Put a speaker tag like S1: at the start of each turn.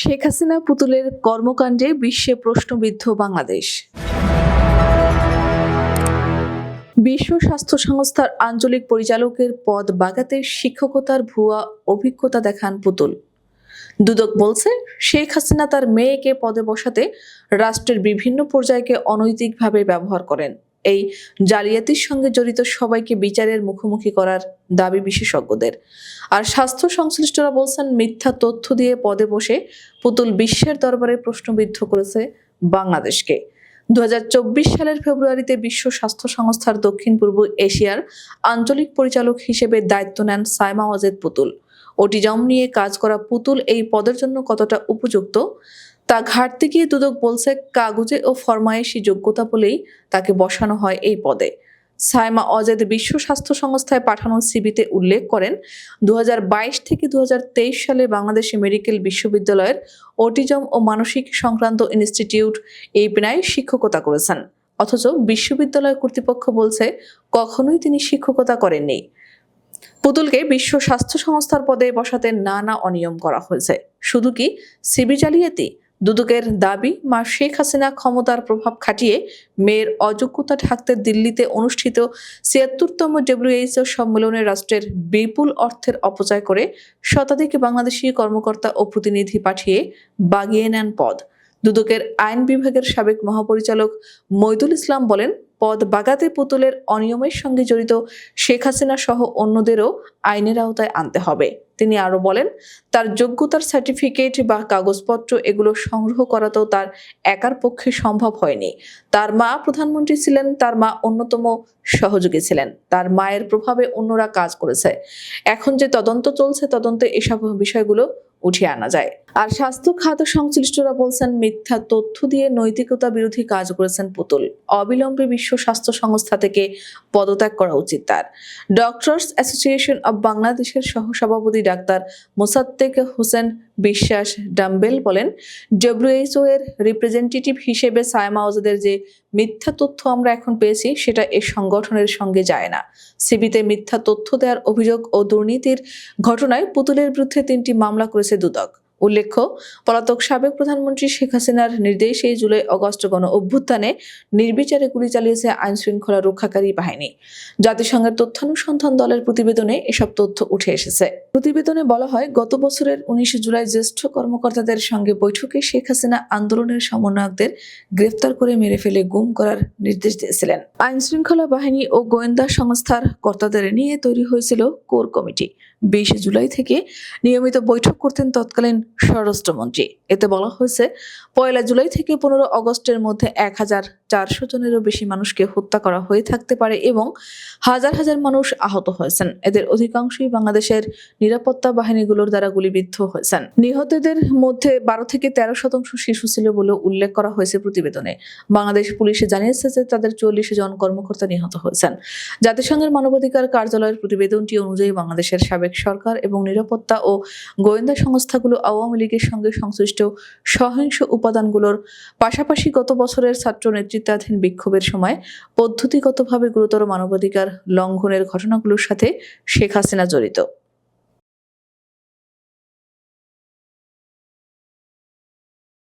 S1: শেখ হাসিনা পুতুলের কর্মকাণ্ডে বিশ্বে প্রশ্নবিদ্ধ বাংলাদেশ। বিশ্ব স্বাস্থ্য সংস্থার আঞ্চলিক পরিচালকের পদ বাগাতে শিক্ষকতার ভুয়া অভিজ্ঞতা দেখান পুতুল। দুদক বলছে, শেখ হাসিনা তার মেয়েকে পদে বসাতে রাষ্ট্রের বিভিন্ন পর্যায়কে অনৈতিকভাবে ব্যবহার করেন। এই জালিয়াতির সঙ্গে জড়িত সবাইকে বিচারের মুখোমুখি করার দাবি বিশেষজ্ঞদের। আর স্বাস্থ্য সংশ্লিষ্টরা বলছেন, মিথ্যা তথ্য দিয়ে পদে বসে পুতুল বিশ্বের দরবারে প্রশ্নবিদ্ধ করেছে বাংলাদেশকে। দু হাজার চব্বিশ সালের ফেব্রুয়ারিতে বিশ্ব স্বাস্থ্য সংস্থার দক্ষিণ পূর্ব এশিয়ার আঞ্চলিক পরিচালক হিসেবে দায়িত্ব নেন সাইমা ওয়াজেদ পুতুল। ওটিজম নিয়ে কাজ করা পুতুল এই পদের জন্য কতটা উপযুক্ত? তা ঘাটতে গিয়ে দুদক বলছে কাগজে ও ফরমায়েশি যোগ্যতা বলেই তাকে বসানো হয় এই পদে। সাইমা অজেদ বিশ্ব স্বাস্থ্য সংস্থায় পাঠানো সিবিতে উল্লেখ করেন দু হাজার বাইশ থেকে দু হাজার তেইশ সালে বাংলাদেশে মেডিকেল বিশ্ববিদ্যালয়ের অটিজম ও মানসিক সংক্রান্ত ইনস্টিটিউট এই পেনায় শিক্ষকতা করেছেন। অথচ বিশ্ববিদ্যালয় কর্তৃপক্ষ বলছে কখনোই তিনি শিক্ষকতা করেননি। পুতুলকে বিশ্ব স্বাস্থ্য সংস্থার পদে বসাতে নানা অনিয়ম করা হয়েছে। শুধু কি সিবি জালিয়াতি? দুদকের দাবি, মা শেখ হাসিনা ক্ষমতার প্রভাব খাটিয়ে মেয়ের অযোগ্যতা ঢাকতে দিল্লিতে অনুষ্ঠিত ছিয়াত্তরতম ডব্লিউএইচও সম্মেলনে রাষ্ট্রের বিপুল অর্থের অপচয় করে শতাধিক বাংলাদেশি কর্মকর্তা ও প্রতিনিধি পাঠিয়ে বাগিয়ে নেন পদ। দুদকের আইন বিভাগের সাবেক মহাপরিচালক মৈদুল ইসলাম বলেন পদ বাগাতে পুতুলের অনিয়মের সঙ্গে জড়িত শেখ হাসিনা সহ অন্যদেরও আইনের আওতায় আনতে হবে। তিনি আরও বলেন, তার যোগ্যতার সার্টিফিকেট বা কাগজপত্র এগুলো সংগ্রহ করা তো তার একার পক্ষে সম্ভব হয়নি। তার মা প্রধানমন্ত্রী ছিলেন, তার মা অন্যতম সহযোগী ছিলেন। তার মায়ের প্রভাবে অন্যরা কাজ করেছে। এখন যে তদন্ত চলছে, তদন্তে এসব বিষয়গুলো উঠিয়ে আনা যায়। আর স্বাস্থ্য খাত সংশ্লিষ্টরা বলছেন, মিথ্যা তথ্য দিয়ে নৈতিকতা বিরোধী কাজ করেছেন পুতুল। অবিলম্বে বিশ্ব স্বাস্থ্য সংস্থা থেকে পদত্যাগ করা উচিত তার। ডক্টরস অ্যাসোসিয়েশন অব বাংলাদেশের সহসভাপতি ডাক্তার মোসাদ্দেক হোসেন বিশ্বাস ডাম্বেল বলেন, ডব্লিউএইচও এর রিপ্রেজেন্টেটিভ হিসেবে সায়মা ওয়াজেদের যে মিথ্যা তথ্য আমরা এখন পেয়েছি, সেটা এ সংগঠনের সঙ্গে যায় না। সিবিতে মিথ্যা তথ্য দেওয়ার অভিযোগ ও দুর্নীতির ঘটনায় পুতুলের বিরুদ্ধে তিনটি মামলা করেছে দুদক। উল্লেখ্য, পলাতক সাবেক প্রধানমন্ত্রী শেখ হাসিনার নির্দেশে জুলাই অগস্ট গণ অভ্যুত্থানে নির্বিচারে গুলি চালিয়েছে আইন শৃঙ্খলা রক্ষাকারী বাহিনী। জাতিসংঘের তথ্যানুসন্ধান দলের প্রতিবেদনে এসব তথ্য উঠে এসেছে। প্রতিবেদনে বলা হয়, গত বছরের উনিশে জুলাই জ্যেষ্ঠ কর্মকর্তাদের সঙ্গে বৈঠকে শেখ হাসিনা আন্দোলনের সমন্বয়কদের গ্রেফতার করে মেরে ফেলে গুম করার নির্দেশ দিয়েছিলেন। আইন শৃঙ্খলা বাহিনী ও গোয়েন্দা সংস্থার কর্তাদের নিয়ে তৈরি হয়েছিল কোর কমিটি। বিশে জুলাই থেকে নিয়মিত বৈঠক করতেন তৎকালীন স্বরাষ্ট্রমন্ত্রী। এতে বলা হয়েছে, পয়লা জুলাই থেকে পনেরো অগস্টের মধ্যে এক হাজার চারশো জনেরও বেশি মানুষকে হত্যা করা হয়ে থাকতে পারে এবং হাজার হাজার মানুষ আহত হয়েছেন। এদের অধিকাংশই বাংলাদেশের নিরাপত্তা বাহিনীগুলোর দ্বারা গুলিবিদ্ধ হয়েছেন। নিহতদের মধ্যে বারো থেকে তেরো শতাংশ শিশু ছিল বলে উল্লেখ করা হয়েছে প্রতিবেদনে। বাংলাদেশ পুলিশে জানিয়েছে যে তাদের চল্লিশ জন কর্মকর্তা নিহত হয়েছেন। জাতিসংঘের মানবাধিকার কার্যালয়ের প্রতিবেদনটি অনুযায়ী বাংলাদেশের সাবেক সরকার এবং নিরাপত্তা ও গোয়েন্দা সংস্থাগুলো আওয়ামী লীগের সঙ্গে সংশ্লিষ্ট সহিংস উপাদানগুলোর পাশাপাশি গত বছরের ছাত্র নেতৃত্বাধীন বিক্ষোভের সময় পদ্ধতিগতভাবে গুরুতর মানবাধিকার লঙ্ঘনের ঘটনাগুলোর সাথে শেখ হাসিনা জড়িত।